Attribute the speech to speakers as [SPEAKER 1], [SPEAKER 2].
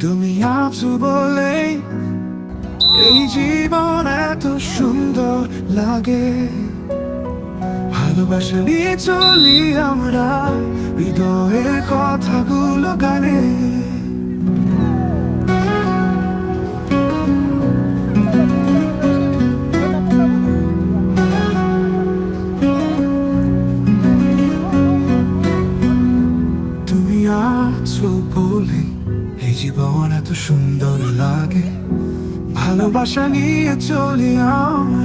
[SPEAKER 1] তুমি আছো বলে এই জীবন এত সুন্দর লাগে। ভালোবাসা নিয়ে চলি আমরা হৃদয়ের আছো বলে এই জীবন এত সুন্দর লাগে। ভালোবাসা নিয়ে চলি আমরা।